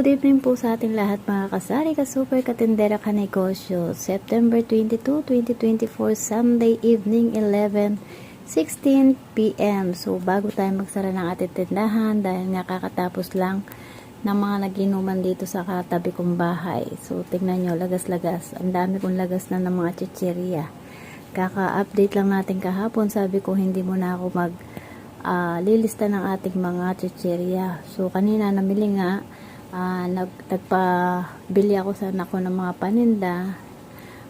good evening po sa ating lahat mga kasari ka super katindera ka negosyo. September 22, 2024, Sunday evening 11:16 p.m. So bago tayo magsara ng ating tindahan dahil nga kakatapos lang ng mga naginuman dito sa katabi kong bahay. So tingnan nyo, lagas-lagas. Ang dami kong lagas na ng mga chichirya. Kaka-update lang natin kahapon. Sabi ko hindi mo na ako mag ah, lilista ng ating mga chichirya. So, kanina namili nga, ah, nag, nagpabili ako sa anak ko ng mga paninda.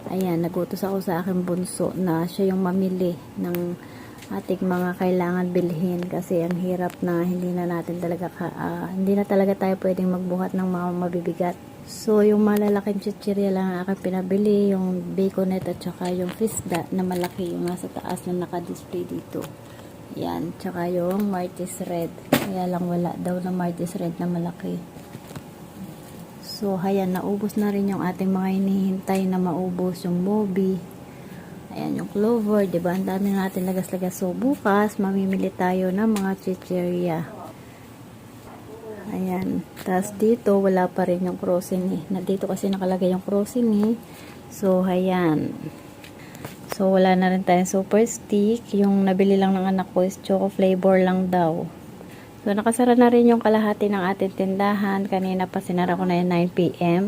Ayan, nagutos ako sa aking bunso na siya yung mamili ng ating mga kailangan bilhin kasi ang hirap na hindi na natin talaga ka, ah, hindi na talaga tayo pwedeng magbuhat ng mga mabibigat. So, yung malalaking chichirya lang ang aking pinabili, yung baconet at saka yung fisda na malaki yung nasa taas na naka-display dito. Yan, tsaka yung Martis Red. Kaya lang wala daw na Martis Red na malaki. So, hayan, naubos na rin yung ating mga hinihintay na maubos. Yung Moby. Ayan, yung Clover. Diba? Ang dami natin lagas-lagas. So, bukas, mamimili tayo ng mga chichirya. Ayan. Tapos dito, wala pa rin yung crossing eh. Na dito kasi nakalagay yung crossing eh. So, ayan. So, wala na rin tayong super stick. Yung nabili lang ng anak ko is choco flavor lang daw. So, nakasara na rin yung kalahati ng ating tindahan. Kanina pa sinara ko na yung 9pm.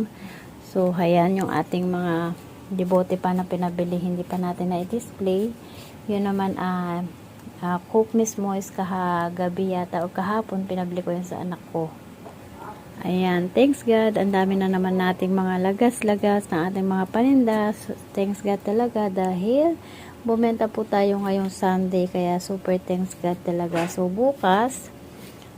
So, hayan yung ating mga debote pa na pinabili. Hindi pa natin na i-display. Yun naman, ah, uh, cook mismo is kahagabi yata o kahapon pinabili ko yun sa anak ko. Ayan, thanks God. Ang dami na naman nating mga lagas-lagas ng ating mga paninda. So, thanks God talaga dahil bumenta po tayo ngayong Sunday. Kaya super thanks God talaga. So, bukas,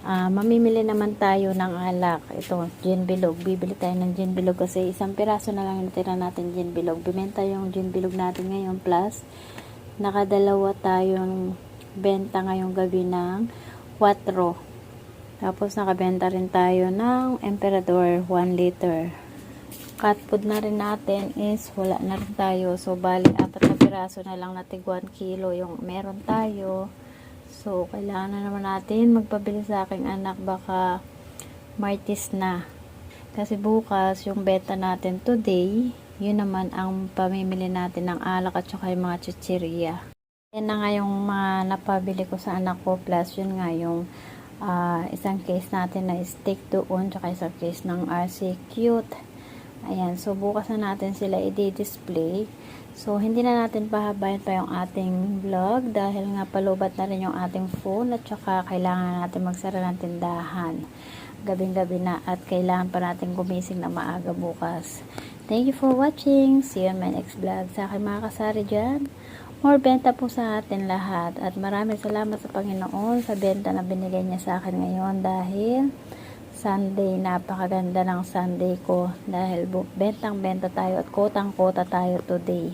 ah, mamimili naman tayo ng alak. Ito, gin bilog. Bibili tayo ng gin bilog kasi isang piraso na lang yung tira natin gin bilog. Bimenta yung gin bilog natin ngayon plus nakadalawa tayong benta ngayong gabi ng 4. Tapos nakabenta rin tayo ng Emperador 1 liter. Cat food na rin natin is wala na rin tayo. So bali apat na piraso na lang natin 1 kilo yung meron tayo. So kailangan na naman natin magpabili sa aking anak baka Martis na. Kasi bukas yung benta natin today, yun naman ang pamimili natin ng alak at saka yung mga chichirya. Yan na nga yung mga napabili ko sa anak ko plus yun nga yung ah, isang case natin na stick doon tsaka isang case ng RC Cute. Ayan, so bukas na natin sila i-display. So, hindi na natin pahabayan pa yung ating vlog dahil nga palubat na rin yung ating phone at saka kailangan natin magsara ng tindahan. Gabing-gabi na at kailangan pa natin gumising na maaga bukas. Thank you for watching. See you on my next vlog. Sa akin mga kasari dyan, more benta po sa atin lahat. At maraming salamat sa Panginoon sa benta na binigay niya sa akin ngayon dahil Sunday, napakaganda ng Sunday ko dahil bentang-benta tayo at kotang-kota tayo today.